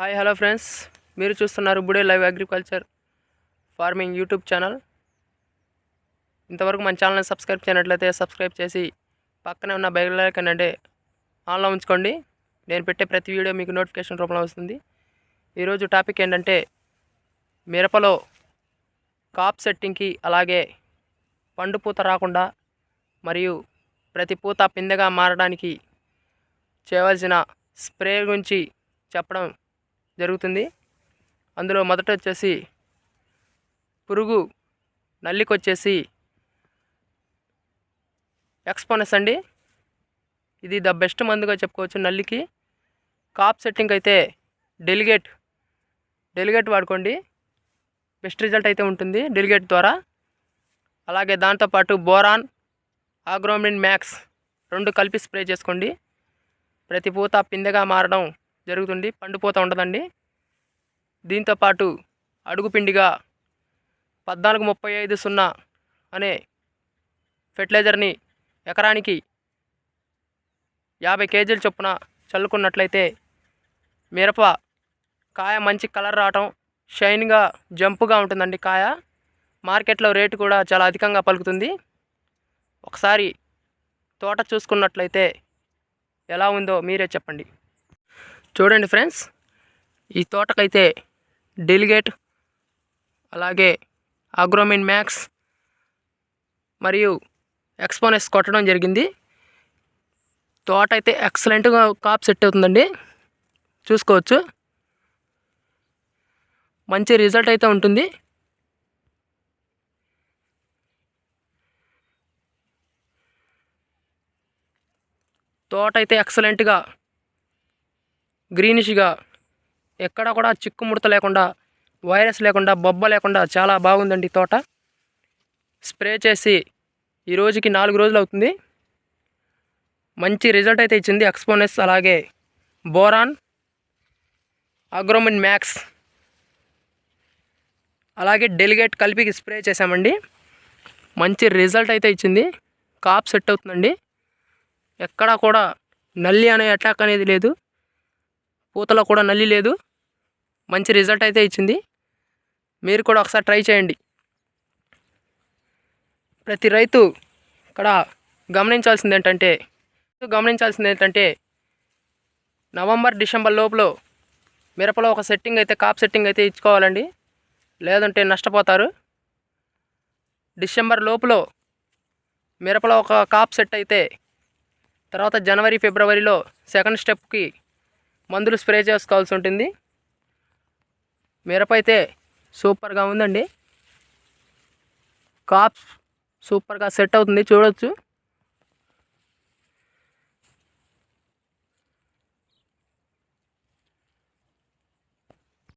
Hi hello friends మీరు చూస్తున్నారు బుడే live agriculture farming YouTube channel ఇంతవరకు మన ఛానల్ని సబ్స్క్రైబ్ చేయనట్లయితే సబ్స్క్రైబ్ చేసి పక్కనే ఉన్న బెల్ ఐకాన్ అంటే ఆన్లో ఉంచుకోండి. నేను పెట్టే ప్రతి వీడియో మీకు నోటిఫికేషన్ రూపంలో వస్తుంది. ఈరోజు టాపిక్ ఏంటంటే మిరపలో కాప్ సెట్టింగ్కి అలాగే పండు పూత రాకుండా మరియు ప్రతి పూత పిందెగా మారడానికి చేయవలసిన స్ప్రే గురించి చెప్పడం జరుగుతుంది. అందులో మొదట వచ్చేసి పురుగు నల్లికి వచ్చేసి ఎక్స్పోనస్ అండి. ఇది ద బెస్ట్ మందుగా చెప్పుకోవచ్చు నల్లికి. కాప్ సెట్టింగ్ అయితే డెలిగేట్ డెలిగేట్ వాడుకోండి. బెస్ట్ రిజల్ట్ అయితే ఉంటుంది డెలిగేట్ ద్వారా. అలాగే దాంతోపాటు బోరాన్ ఆగ్రోమిన్ మ్యాక్స్ రెండు కలిపి స్ప్రే చేసుకోండి. ప్రతి పూత పిందెగా మారడం జరుగుతుంది పండుపోతూ ఉండదండి దీంతోపాటు అడుగు పిండిగా పద్నాలుగు ముప్పై ఐదు సున్నా అనే ఫెర్టిలైజర్ని ఎకరానికి యాభై కేజీల చొప్పున చల్లుకున్నట్లయితే మిరప కాయ మంచి కలర్ రావటం షైన్గా జంపుగా ఉంటుందండి కాయ. మార్కెట్లో రేటు కూడా చాలా అధికంగా పలుకుతుంది. ఒకసారి తోట చూసుకున్నట్లయితే ఎలా ఉందో మీరే చెప్పండి. చూడండి ఫ్రెండ్స్ ఈ తోటకైతే డెలిగేట్ అలాగే అగ్రోమిన్ మ్యాక్స్ మరియు ఎక్స్పోనెస్ కొట్టడం జరిగింది. తోట అయితే ఎక్సలెంట్గా కాప్ సెట్ అవుతుందండి. చూసుకోవచ్చు. మంచి రిజల్ట్ అయితే ఉంటుంది. తోట అయితే ఎక్సలెంట్గా గ్రీనిష్గా ఎక్కడ కూడా చిక్కుముడత లేకుండా వైరస్ లేకుండా బొబ్బ లేకుండా చాలా బాగుందండి తోట. స్ప్రే చేసి ఈ రోజుకి నాలుగు రోజులు అవుతుంది. మంచి రిజల్ట్ అయితే ఇచ్చింది ఎక్స్పోనెస్ అలాగే బోరాన్ అగ్రోమిన్ మ్యాక్స్ అలాగే డెలిగేట్ కలిపి స్ప్రే చేసామండి మంచి రిజల్ట్ అయితే ఇచ్చింది. కాప్ సెట్ అవుతుందండి. ఎక్కడా కూడా నల్లి అనే అటాక్ అనేది లేదు. పూతలో కూడా నల్లి లేదు. మంచి రిజల్ట్ అయితే ఇచ్చింది. మీరు కూడా ఒకసారి ట్రై చేయండి. ప్రతి రైతు ఇక్కడ గమనించాల్సింది ఏంటంటే గమనించాల్సింది ఏంటంటే నవంబర్ డిసెంబర్ లోపల మిరపలో ఒక సెట్టింగ్ అయితే కాప్ సెట్టింగ్ అయితే ఇచ్చుకోవాలండి. లేదంటే నష్టపోతారు. డిసెంబర్ లోపల మిరపలో ఒక కాప్ సెట్ అయితే తర్వాత జనవరి ఫిబ్రవరిలో సెకండ్ స్టెప్కి మందులు స్ప్రే చేసుకోవాల్సి ఉంటుంది. మిరప అయితే సూపర్గా ఉందండి. కాప్ సూపర్గా సెట్ అవుతుంది చూడొచ్చు.